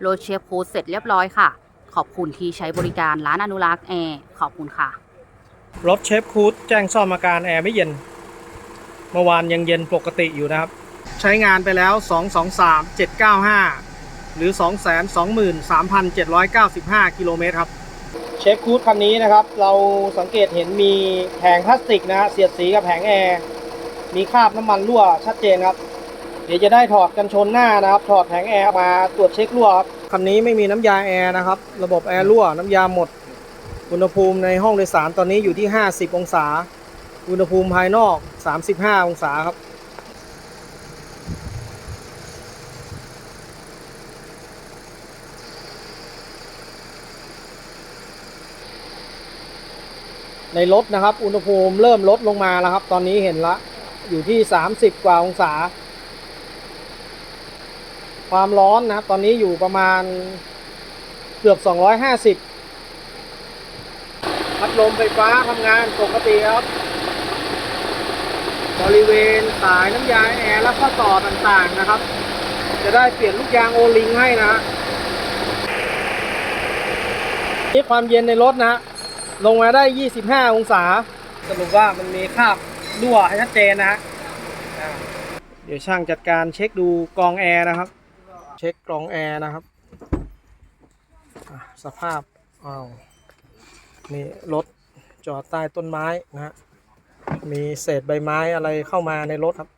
โรเชฟฟูดเสร็จเรียบร้อยค่ะ ขอบคุณที่ใช้บริการร้านอนุรักษ์แอร์ขอบคุณค่ะ รถเชฟคูดแจ้งซ่อมอาการแอร์ไม่เย็น เมื่อวานยังเย็นปกติอยู่นะครับ ใช้งานไปแล้ว 223 795 หรือ 223,795 กิโลเมตรครับ เชฟคูดคันนี้นะครับ เราสังเกตเห็นมีแผงพลาสติกนะฮะเสียดสีกับแผงแอร์ มีคราบน้ำมันรั่วชัดเจนครับ เดี๋ยวจะได้ถอดกันชนหน้านะครับ ถอดแผงแอร์มาตรวจเช็ครั่วครับคันนี้ไม่มีน้ำยาแอร์นะครับ ระบบแอร์รั่วน้ำยาหมด อุณหภูมิในห้องโดยสารตอนนี้อยู่ที่ 50 องศา อุณหภูมิภายนอก 35 องศาครับในรถนะครับ อุณหภูมิเริ่มลดลงมาแล้วครับ ตอนนี้เห็นละ อยู่ที่ 30 กว่าองศา ความร้อนนะครับ ตอนนี้อยู่ประมาณเกือบ 250 พัดลมไฟฟ้าทำงานปกติครับ บริเวณสายน้ำยาแอร์และข้อต่อต่างๆนะครับ จะได้เปลี่ยนลูกยางโอลิงให้นะฮะนี่ความเย็นในรถนะฮะลงมาได้ 25 องศา สรุปว่ามันมีคราบรั่วให้ชัดเจนนะฮะเดี๋ยวช่างจัดการเช็คดูกองแอร์นะครับ เช็คกรองแอร์นะครับ สภาพอ้าวนี่รถจอดใต้ต้นไม้นะฮะ มีเศษใบไม้อะไรเข้ามาในรถครับ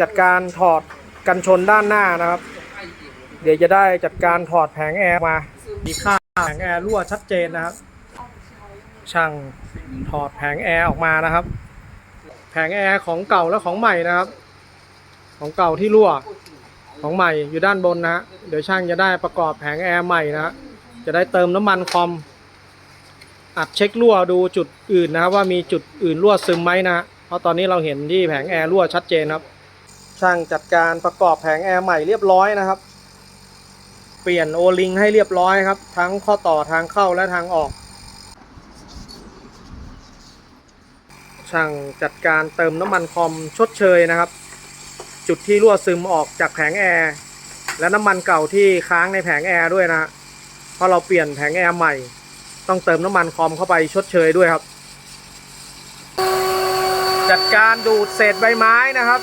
จัดการถอดกันชนด้านหน้านะครับ เดี๋ยวจะได้จัดการถอดแผงแอร์มา มีค่าแผงแอร์รั่วชัดเจนนะครับ ช่างถอดแผงแอร์ออกมานะครับ แผงแอร์ของเก่าและของใหม่นะครับ ของเก่าที่รั่ว ของใหม่อยู่ด้านบนนะฮะเดี๋ยวช่างจะได้ประกอบแผงแอร์ใหม่นะฮะจะได้เติมน้ำมันคอมอัดเช็ครั่วดูจุดอื่นนะครับว่ามีจุดอื่นรั่วซึมไหมนะเพราะตอนนี้เราเห็นที่แผงแอร์รั่วชัดเจนครับ ช่างจัดการประกอบแผงแอร์ใหม่เรียบร้อยนะครับ เปลี่ยนโอลิงให้เรียบร้อยครับ ทั้งข้อต่อทางเข้าและทางออก ช่างจัดการเติมน้ำมันคอมชดเชยนะครับ จุดที่รั่วซึมออกจากแผงแอร์และน้ำมันเก่าที่ค้างในแผงแอร์ด้วยนะเพราะเราเปลี่ยนแผงแอร์ใหม่ ต้องเติมน้ำมันคอมเข้าไปชดเชยด้วยครับ จัดการดูดเศษใบไม้นะครับ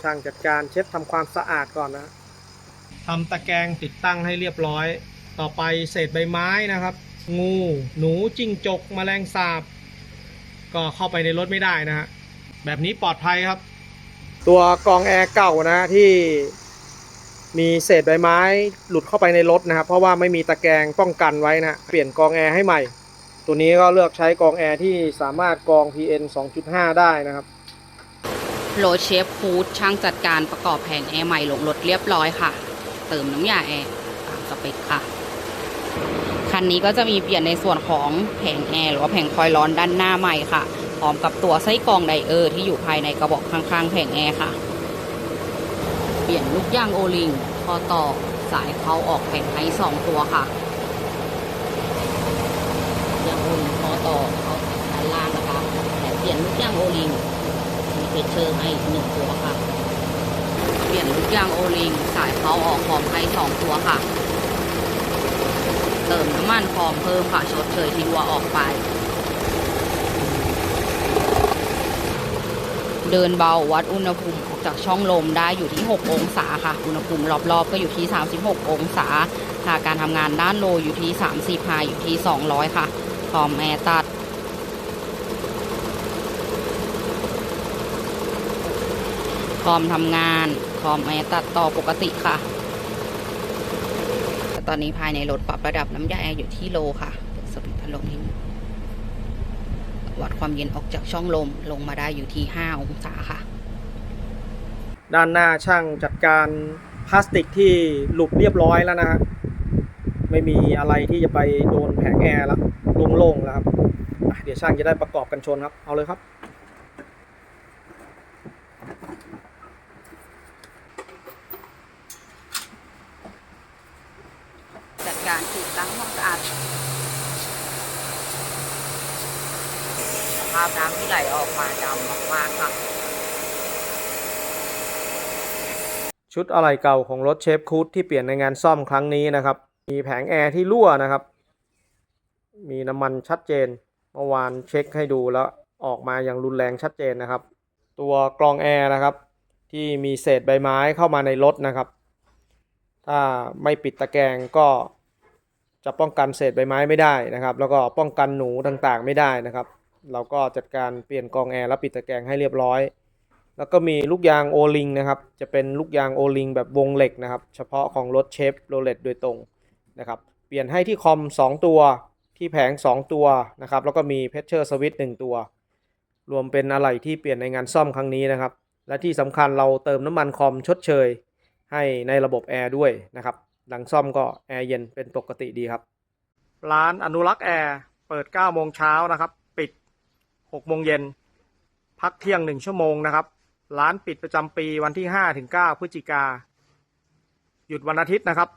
ช่างจัดการเช็ดทำความสะอาดก่อนนะทำตะแกรงติดตั้งให้เรียบร้อย ต่อไปเศษใบไม้นะครับ งู หนูจิ้งจกแมลงสาบ ก็เข้าไปในรถไม่ได้นะฮะ แบบนี้ปลอดภัยครับ ตัวกรองแอร์เก่านะที่มีเศษใบไม้หลุดเข้าไปในรถนะครับ เพราะว่าไม่มีตะแกรงป้องกันไว้นะ เปลี่ยนกรองแอร์ให้ใหม่ ตัวนี้ก็เลือกใช้กรองแอร์ที่สามารถกรอง PN 2.5 ได้นะครับโรดเชฟฟูดช่างจัดการประกอบแผงแอร์ใหม่ลงรถเรียบร้อยค่ะ เติมน้ำยาแอร์ตามสเปคค่ะ คันนี้ก็จะมีเปลี่ยนในส่วนของแผงแอร์หรือว่าแผงคอยล์ร้อนด้านหน้าใหม่ค่ะ พร้อมกับตัวไส้กรองไดเออร์ที่อยู่ภายในกระบอกข้างๆ แผงแอร์ค่ะ เปลี่ยนลูกยางโอลิงคอต่อสายเขาออกแผงไห้สองตัวค่ะยางโอลิงคอต่อเขาด้านล่างนะคะแต่เปลี่ยนลูกยางโอลิงมีเพชเชอร์ให้หนึ่งตัวค่ะ เปลี่ยนลูกยางโอลิงสายเขาออกพร้อมให้สองตัวค่ะ มน้ำมันพอมเพิ่มค่ะชดเชยที่รัวออกไป เดินเบาวัดอุณหภูมิออกจากช่องลมได้อยู่ที่ 6 องศาค่ะ อุณหภูมิรอบๆ ก็อยู่ที่ 36 องศาค่าการทำงานด้านโลอยู่ที่ 30ค่ะอยู่ที่ 200 ค่ะพร้อมแอร์ตัดคอมทำงานคอมแอร์ตัดต่อปกติค่ะ ตอนนี้ภายในรถปรับระดับน้ำยาแอร์อยู่ที่โลค่ะสวิตพัดลมนี้วัดความเย็นออกจากช่องลมลงมาได้อยู่ที่ 5 องศาค่ะ ด้านหน้าช่างจัดการพลาสติกที่หลุดเรียบร้อยแล้วนะฮะไม่มีอะไรที่จะไปโดนแผงแอร์แล้วโล่งๆแล้วครับเดี๋ยวช่างจะได้ประกอบกันชนครับ เอาเลยครับ ติดล้างความสะอาดภาพน้ำที่ไหลออกมาดำมากๆค่ะ ชุดอะไหล่เก่าของรถเชฟคูดที่เปลี่ยนในงานซ่อมครั้งนี้นะครับ มีแผงแอร์ที่รั่วนะครับ มีน้ำมันชัดเจน เมื่อวานเช็คให้ดูแล้วออกมาอย่างรุนแรงชัดเจนนะครับ ตัวกรองแอร์นะครับ ที่มีเศษใบไม้เข้ามาในรถนะครับ ถ้าไม่ปิดตะแกรงก็ จะป้องกันเศษใบไม้ไม่ได้นะครับ แล้วก็ป้องกันหนูต่างๆไม่ได้นะครับ เราก็จัดการเปลี่ยนกองแอร์และปิดตะแกรงให้เรียบร้อย แล้วก็มีลูกยางโอลิงนะครับ จะเป็นลูกยางโอลิงแบบวงเหล็กนะครับ เฉพาะของรถเชฟโรเลตโดยตรงนะครับ เปลี่ยนให้ที่คอม 2 ตัว ที่แผง 2 ตัวนะครับ แล้วก็มีเพชเชอร์สวิตช์1ตัว รวมเป็นอะไรที่เปลี่ยนในงานซ่อมครั้งนี้นะครับ และที่สำคัญเราเติมน้ำมันคอมชดเชย ให้ในระบบแอร์ด้วยนะครับ หลังซ่อมก็แอร์เย็นเป็นปกติดีครับ ร้านอนุรักษ์แอร์เปิด9โมงเช้านะครับ ปิด6โมงเย็น พักเที่ยง 1 ชั่วโมงนะครับ ร้านปิดประจำปีวันที่5ถึง9พฤศจิกาหยุดวันอาทิตย์นะครับ